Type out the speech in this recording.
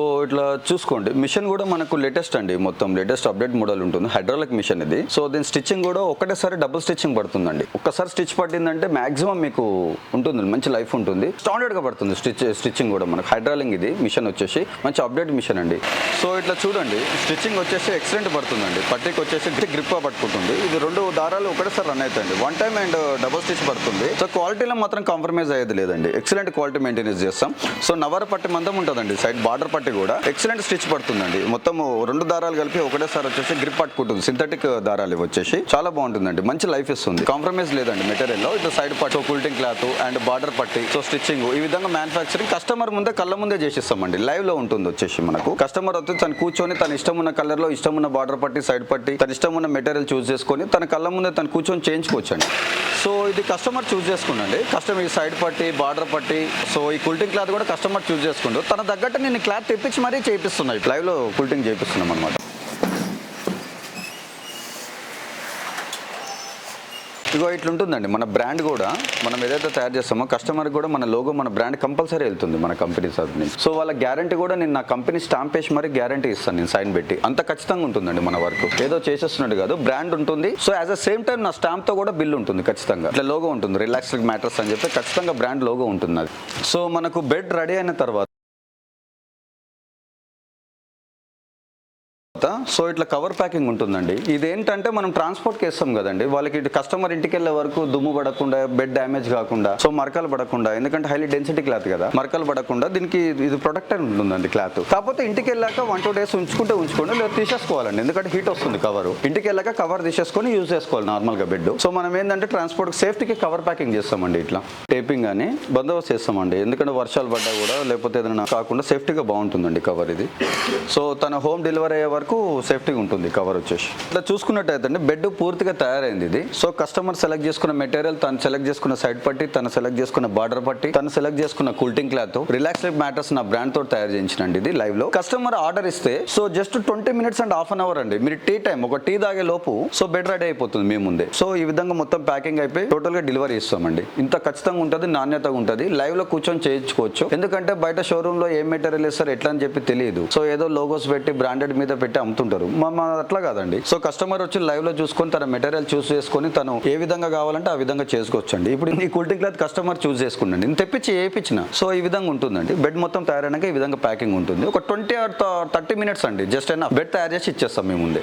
So ఇట్లా చూసుకోండి. Machine కూడా మనకు లేటెస్ట్ అండి. మొత్తం లేటెస్ట్ అప్డేట్ మోడల్ ఉంటుంది. హైడ్రాలిక్ మిషన్ ఇది. సో దీని స్టిచ్చింగ్ కూడా ఒకటేసారి డబుల్ స్టిచ్చింగ్ పడుతుందండి. ఒక్కసారి స్టిచ్ పట్టిందంటే మాక్సిమం మీకు ఉంటుంది. మంచి లైఫ్ ఉంటుంది. స్టాండర్డ్గా పడుతుంది స్టిచ్ స్టిచ్చింగ్ కూడా మనకు. హైడ్రాలింగ్ ఇది. మిషన్ వచ్చేసి మంచి అప్డేట్ మిషన్ అండి. సో ఇట్లా చూడండి. స్టిచ్చింగ్ వచ్చేసి ఎక్సలెంట్ పడుతుందండి. పట్టికి వచ్చేసి గ్రిప్ పట్టుకుంటుంది. ఇది రెండు దారాలు ఒకటేసారి రన్ అవుతాయండి. One time and double stitch పడుతుంది. సో క్వాలిటీలో మాత్రం కాంప్రమైజ్ అయ్యేది లేదండి. ఎక్సలెంట్ క్వాలిటీ మెయింటెనెన్స్ చేస్తాం. సో నవర పట్టి మందం ఉంటుందండి. సైడ్ బార్డర్ పట్టి కూడా ఎక్సలెంట్ స్టిచ్ పడుతుందండి. మొత్తం రెండు దారాలు కలిపి ఒకటేసారి వచ్చేసి గ్రిప్ పట్టుకుంటుంది. సింథటిక్ దారాలు వచ్చేసి. చాలా బాగుంటుందండి. మంచి లైఫ్ ఇస్తుంది. కాంప్రమైజ్ లేదండి మెటీరియల్లో. ఇట్లా సైడ్ పట్టు కూల్టింగ్ క్లాత్ అండ్ బార్డర్ పట్టి. సో స్టిచ్చింగ్ ఈ విధంగా మ్యానుఫాక్చరింగ్ కస్టమర్ ముందే కళ్ళ ముందే చేసిస్తామండి. లైవ్లో ఉంటుంది వచ్చేసి మనకు. కస్టమర్ వచ్చి తను కూర్చొని తన ఇష్టం ఉన్న కలర్లో ఇష్టం ఉన్న బార్డర్ పట్టి సైడ్ పట్టి తన ఇష్టం ఉన్న మెటీరియల్ చూస్ చేసుకొని తన కళ్ళ ముందే తను కూర్చొని చేయించుకోవచ్చండి. సో ఇది కస్టమర్ చూస్ చేసుకుండండి కస్టమర్ ఈ సైడ్ పట్టి బార్డర్ పట్టి. సో ఈ కుల్టింగ్ క్లాత్ కూడా కస్టమర్ చూస్ చేసుకుంటూ తన తగ్గట్టు నేను క్లాత్ తెప్పించి మరీ చేయిస్తున్నాయి లైవ్లో కుల్టింగ్ చేయిస్తున్నాం అనమాట ఇగో ఇట్లుంటుందండి మన బ్రాండ్ కూడా మనం ఏదైతే తయారు చేస్తామో కస్టమర్కి కూడా మన లోగో మన బ్రాండ్ కంపల్సరీ వెళ్తుంది మన కంపెనీ తరఫు నుంచి. సో వాళ్ళ గ్యారంటీ కూడా నేను నా కంపెనీ స్టాంప్ వేసి మరీ గ్యారంటీ ఇస్తాను నేను సైన్ పెట్టి. అంత ఖచ్చితంగా ఉంటుందండి మన వర్క్ ఏదో చేసేస్తున్నట్టు కాదు బ్రాండ్ ఉంటుంది. So as a same time నా స్టాంప్తో కూడా బిల్ ఉంటుంది ఖచ్చితంగా. ఇట్లా లోగో ఉంటుంది రిలాక్స్డ్ మ్యాటర్స్ అని చెప్పి ఖచ్చితంగా బ్రాండ్ లోగో ఉంటుంది అది సో మనకు బెడ్ రెడీ అయిన తర్వాత సో ఇట్లా కవర్ ప్యాకింగ్ ఉంటుందండి. ఇది ఏంటంటే మనం ట్రాన్స్పోర్ట్కి వేస్తాం కదండి. వాళ్ళకి కస్టమర్ ఇంటికి వెళ్ళే వరకు దుమ్ము పడకుండా బెడ్ డ్యామేజ్ కాకుండా సో మరకలు పడకుండా ఎందుకంటే హైలీ డెన్సిటీ క్లాత్ కదా మరకలు పడకుండా దీనికి ఇది ప్రొటెక్టర్ ఉంటుందండి క్లాత్ కాకపోతే ఇంటికి వెళ్ళాక వన్ టూ డేస్ ఉంచుకుంటే ఉంచుకోండి లేదా తీసేసుకోవాలండి. ఎందుకంటే హీట్ వస్తుంది కవర్ ఇంటికి వెళ్ళాక కవర్ తీసేసుకొని యూజ్ చేసుకోవాలి నార్మల్గా బెడ్ సో మనం ఏంటంటే ట్రాన్స్పోర్ట్ సేఫ్టీకి కవర్ ప్యాకింగ్ చేస్తామండి ఇట్లా. టేపింగ్ అని బందోబస్తు చేస్తామండి. ఎందుకంటే వర్షాలు పడ్డా కూడా లేకపోతే ఏదైనా కాకుండా సేఫ్టీగా బాగుంటుందండి కవర్ ఇది. సో తన హోమ్ డెలివరీ అయ్యే వరకు సేఫ్టీగా ఉంటుంది కవర్ వచ్చేసి. ఇట్లా చూసుకున్నట్టయితే బెడ్ పూర్తిగా తయారైంది ఇది. సో కస్టమర్ సెలెక్ట్ చేసుకున్న మెటీరియల్ తను సెలెక్ట్ చేసుకున్న సైడ్ పట్టి తను సెలెక్ట్ చేసుకున్న బార్డర్ పట్టి తను సెలెక్ట్ చేసుకున్న కూల్టింగ్ క్లాత్ రిలాక్స్ మ్యాటర్స్ నా బ్రాండ్తో తయారు చేయించినండి ఇది లైవ్లో. కస్టమర్ ఆర్డర్ ఇస్తే so just twenty minutes and half an hour అండి. మీరు టీ టైం ఒక టీ తాగే లోపు సో బెడ్ రెడీ అయిపోతుంది మీ ముందే. సో ఈ విధంగా మొత్తం ప్యాకింగ్ అయిపోయి టోటల్గా డెలివరీ ఇస్తామండి ఇంత ఖచ్చితంగా ఉంటుంది నాణ్యత ఉంటుంది. లైవ్లో కూర్చొని చేయించుకోవచ్చు. ఎందుకంటే బయట షోరూమ్లో ఏం మెటీరియల్ ఇస్తారు ఎట్లా అని చెప్పి తెలియదు. సో ఏదో లోగోస్ పెట్టి బ్రాండెడ్ మీద పెట్టి అమ్ముతుంటారు. మా అట్లా కాదండి. సో కస్టమర్ వచ్చి లైవ్లో చూసుకొని తన మెటీరియల్ చూస్ చేసుకొని తను ఏ విధంగా కావాలంటే ఆ విధంగా చేసుకోవచ్చండి. ఇప్పుడు ఈ కుల్టింగ్ క్లాత్ కస్టమర్ చూస్ చేసుకున్నాండి నేను తెప్పించి వేయించిన సో ఈ విధంగా ఉంటుందండి. బెడ్ మొత్తం తయారైనాక ఈ విధంగా ప్యాకింగ్ ఉంటుంది. ఒక ట్వంటీ ఆర్ థర్టీ మినిట్స్ అండి. జస్ట్ అయినా బెడ్ తయారు చేసి ఇచ్చేస్తాం మేము ముందే.